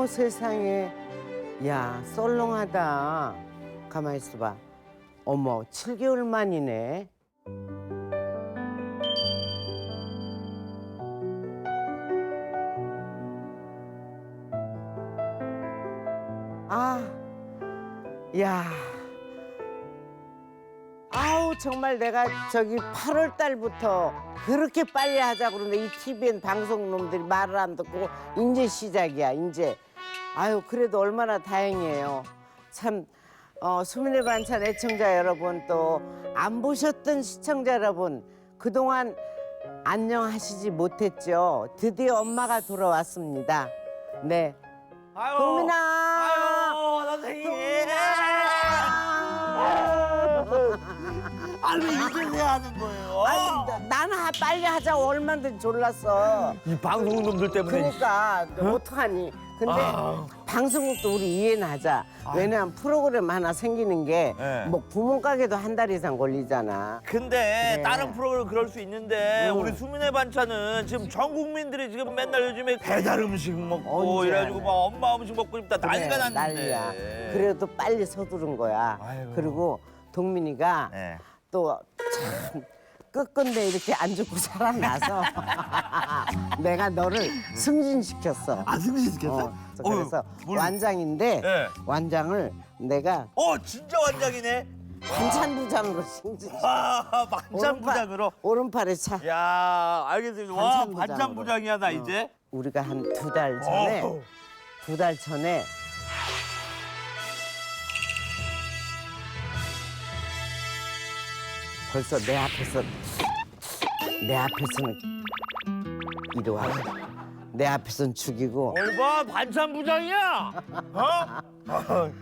어머 세상에. 야, 썰렁하다. 가만히 있어봐. 어머, 7개월 만이네. 아, 야. 아우, 정말 내가 저기 8월 달부터 그렇게 빨리 하자 그러는데 이 TVN 방송놈들이 말을 안 듣고 이제 시작이야, 이제. 아유, 그래도 얼마나 다행이에요. 참, 어, 수민의 반찬 애청자 여러분 또 안 보셨던 시청자 여러분 그동안 안녕하시지 못했죠. 드디어 엄마가 돌아왔습니다. 네. 아유. 동민아! 아니 왜 이제야 하는 거예요? 아니, 나- 나는 하- 빨리 하자고 얼마든지 졸랐어. 이 방송 놈들 때문에. 그러니까 어떡하니? 근데 아. 방송국도 우리 이해는 하자. 왜냐면 프로그램 하나 생기는 게 네. 뭐 구멍가게도 한 달 이상 걸리잖아. 근데 네. 다른 프로그램 그럴 수 있는데 음. 우리 수민의 반찬은 지금 전 국민들이 지금 맨날 요즘에 배달 음식 먹고 언제 이래가지고 안막 엄마 음식 먹고 싶다 난리가 났는데. 난리야. 그래도 빨리 서두른 거야. 아이고. 그리고 동민이가 네. 또참 끝끝내 이렇게 안 죽고 살아나서 내가 너를 승진시켰어. 아 승진시켰어? 어, 그래서 완장인데 네. 완장을 내가 어 진짜 완장이네. 반찬부장으로 승진. 와 반찬부장으로. 오른팔에 차. 야 알겠습니다. 와 반찬부장으로. 반찬부장이야 나 이제. 우리가 한 두 달 전에 어우. 두 달 전에 벌써 내 앞에서 내 앞에서는 이리 와. 내 앞에서는 죽이고 얼마 반찬 부장이야? 어?